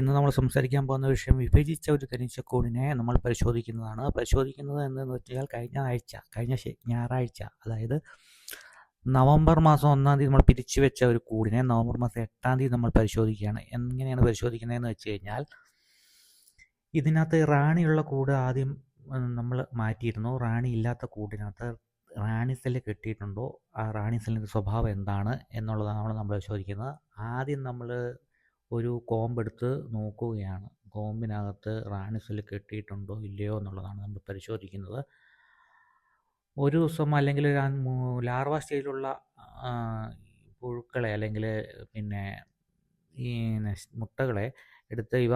ഇന്ന് നമ്മൾ സംസാരിക്കാൻ പോകുന്ന വിഷയം വിഭജിച്ച ഒരു തനിച്ചക്കൂടിനെ നമ്മൾ പരിശോധിക്കുന്നതാണ്. പരിശോധിക്കുന്നത് എന്തെന്ന് വെച്ചാൽ കഴിഞ്ഞ ആഴ്ച കഴിഞ്ഞ ഞായറാഴ്ച അതായത് നവംബർ മാസം ഒന്നാം തീയതി നമ്മൾ പിരിച്ചു വെച്ച ഒരു കൂടിനെ നവംബർ മാസം എട്ടാം തീയതി നമ്മൾ പരിശോധിക്കുകയാണ്. എങ്ങനെയാണ് പരിശോധിക്കുന്നതെന്ന് വെച്ച് കഴിഞ്ഞാൽ ഇതിനകത്ത് റാണിയുള്ള കൂട് ആദ്യം നമ്മൾ മാറ്റിയിരുന്നു. റാണി ഇല്ലാത്ത കൂടിനകത്ത് റാണി സെല്ല് കെട്ടിയിട്ടുണ്ടോ? ആ റാണി സെല്ലിന്റെ സ്വഭാവം എന്താണ് എന്നുള്ളതാണ് നമ്മൾ നമ്മൾ പരിശോധിക്കുന്നത്. ആദ്യം നമ്മൾ ഒരു കോമ്പ് എടുത്ത് നോക്കുകയാണ്. കോമ്പിനകത്ത് റാണി സെല്ല് കെട്ടിയിട്ടുണ്ടോ ഇല്ലയോ എന്നുള്ളതാണ് നമ്മൾ പരിശോധിക്കുന്നത്. ഒരു ദിവസം അല്ലെങ്കിൽ ലാർവ സ്റ്റേജിലുള്ള പുഴുക്കളെ അല്ലെങ്കിൽ പിന്നെ ഈ മുട്ടകളെ എടുത്ത് ഇവ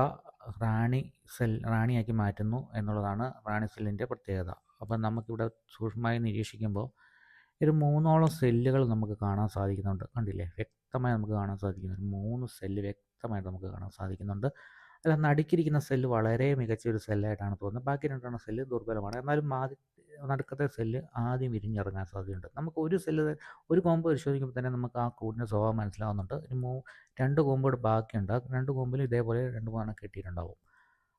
റാണി സെൽ റാണിയാക്കി മാറ്റുന്നു എന്നുള്ളതാണ് റാണി സെല്ലിന്റെ പ്രത്യേകത. അപ്പം നമുക്കിവിടെ സൂക്ഷ്മമായി നിരീക്ഷിക്കുമ്പോൾ ഒരു മൂന്നോളം സെല്ലുകൾ നമുക്ക് കാണാൻ സാധിക്കുന്നുണ്ട്. കണ്ടില്ലേ? വ്യക്തമായി നമുക്ക് കാണാൻ സാധിക്കുന്നുണ്ട് മൂന്ന് സെല്ല് വ്യക്തമായിട്ട് നമുക്ക് കാണാൻ സാധിക്കുന്നുണ്ട്. അല്ല നടുക്കിരിക്കുന്ന സെല്ല് വളരെ മികച്ച ഒരു സെല്ലായിട്ടാണ് തോന്നുന്നത്. ബാക്കി രണ്ടെണ്ണം സെല്ല് ദുർബലമാണ്. എന്നാലും ആദ്യ നടുക്കത്തെ സെല്ല് ആദ്യം വിരിഞ്ഞിറങ്ങാൻ സാധ്യതയുണ്ട്. നമുക്ക് ഒരു സെല്ല് ഒരു കോമ്പ് പരിശോധിക്കുമ്പോൾ തന്നെ നമുക്ക് ആ കൂടിന്റെ സ്വഭാവം മനസ്സിലാവുന്നുണ്ട്. ഒരു മൂ രണ്ട് കോമ്പുകൂടെ ബാക്കിയുണ്ട്. രണ്ട് കോമ്പിലും ഇതേപോലെ രണ്ട് മൂന്നെണ്ണം കെട്ടിയിട്ടുണ്ടാവും.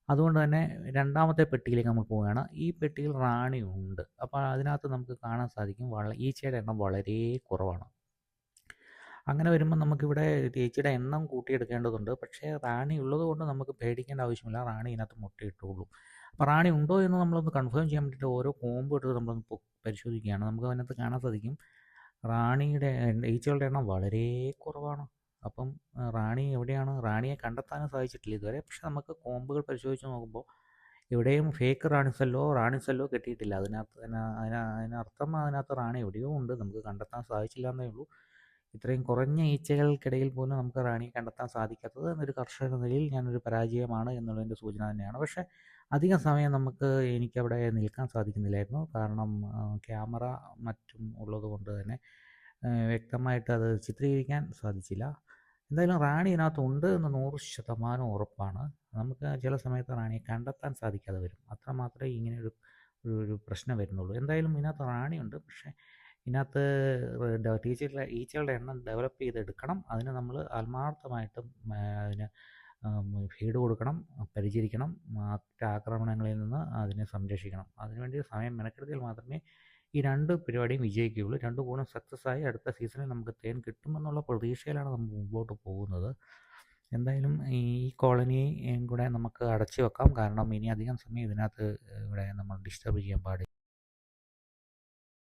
അതുകൊണ്ട് തന്നെ രണ്ടാമത്തെ പെട്ടിയിലേക്ക് നമ്മൾ പോവുകയാണ്. ഈ പെട്ടിയിൽ റാണി ഉണ്ട് അപ്പോൾ അതിനകത്ത് നമുക്ക് കാണാൻ സാധിക്കും വള ഈച്ചയുടെ എണ്ണം വളരെ കുറവാണ്. അങ്ങനെ വരുമ്പോൾ നമുക്കിവിടെ ചേച്ചിയുടെ എണ്ണം കൂട്ടിയെടുക്കേണ്ടതുണ്ട്. പക്ഷേ റാണി ഉള്ളത് കൊണ്ട് നമുക്ക് പേടിക്കേണ്ട ആവശ്യമില്ല. റാണി ഇതിനകത്ത് മുട്ടയിട്ടുള്ളൂ അപ്പോൾ റാണി ഉണ്ടോ എന്ന് നമ്മളൊന്ന് കൺഫേം ചെയ്യാൻ വേണ്ടിയിട്ട് ഓരോ കോമ്പ് എടുത്ത് നമ്മളൊന്ന് പരിശോധിക്കുകയാണ്. നമുക്ക് അതിനകത്ത് കാണാൻ സാധിക്കും. റാണിയുടെ ഈച്ചകളുടെ എണ്ണം വളരെ കുറവാണ്. അപ്പം റാണി എവിടെയാണ്? റാണിയെ കണ്ടെത്താനും സാധിച്ചിട്ടില്ല ഇതുവരെ. പക്ഷെ നമുക്ക് കോമ്പുകൾ പരിശോധിച്ച് നോക്കുമ്പോൾ എവിടെയും ഫേക്ക് റാണി സെല്ലോ റാണി സെല്ലോ കിട്ടിയിട്ടില്ല. അതിനകത്ത് അതിന- അതിന- അതിനർത്ഥം അതിനകത്ത് റാണി എവിടെയോ ഉണ്ട്. നമുക്ക് കണ്ടെത്താൻ സാധിച്ചില്ല എന്നേ ഉള്ളൂ. ഇത്രയും കുറഞ്ഞ ഈച്ചകൾക്കിടയിൽ പോലും നമുക്ക് റാണിയെ കണ്ടെത്താൻ സാധിക്കാത്തത് എന്നൊരു കർഷക നിലയിൽ ഞാനൊരു പരാജയമാണ് എന്നുള്ളതിന്റെ സൂചന തന്നെയാണ്. പക്ഷേ അധികം സമയം നമുക്ക് എനിക്കവിടെ നിൽക്കാൻ സാധിക്കുന്നില്ലായിരുന്നു. കാരണം ക്യാമറ മറ്റും ഉള്ളത് കൊണ്ട് തന്നെ വ്യക്തമായിട്ട് അത് ചിത്രീകരിക്കാൻ സാധിച്ചില്ല. എന്തായാലും റാണി ഇതിനകത്തുണ്ട് എന്ന് നൂറ് ശതമാനം ഉറപ്പാണ്. നമുക്ക് ചില സമയത്ത് റാണിയെ കണ്ടെത്താൻ സാധിക്കാതെ വരും. അത്ര മാത്രമേ ഇങ്ങനെ ഒരു ഒരു പ്രശ്നം വരുന്നുള്ളൂ. എന്തായാലും ഇതിനകത്ത് റാണിയുണ്ട്. പക്ഷേ ഇതിനകത്ത് ടീച്ചറുടെ ഈച്ചകളുടെ എണ്ണം ഡെവലപ്പ് ചെയ്തെടുക്കണം. അതിന് നമ്മൾ ആത്മാർത്ഥമായിട്ടും അതിന് ഫീഡ് കൊടുക്കണം പരിചരിക്കണം ആക്രമണങ്ങളിൽ നിന്ന് അതിനെ സംരക്ഷിക്കണം. അതിനുവേണ്ടി സമയം മെനക്കെടുത്തിയാൽ മാത്രമേ ഈ രണ്ട് പരിപാടിയും വിജയിക്കുകയുള്ളൂ. രണ്ടു ഗുണം സക്സസ് ആയി അടുത്ത സീസണിൽ നമുക്ക് തേൻ കിട്ടുമെന്നുള്ള പ്രതീക്ഷയിലാണ് നമ്മൾ മുമ്പോട്ട് പോകുന്നത്. എന്തായാലും ഈ കോളനിയും കൂടെ നമുക്ക് അടച്ചു വെക്കാം. കാരണം ഇനി അധികം സമയം ഇതിനകത്ത് ഇവിടെ നമ്മൾ ഡിസ്റ്റർബ് ചെയ്യാൻ പാടില്ല.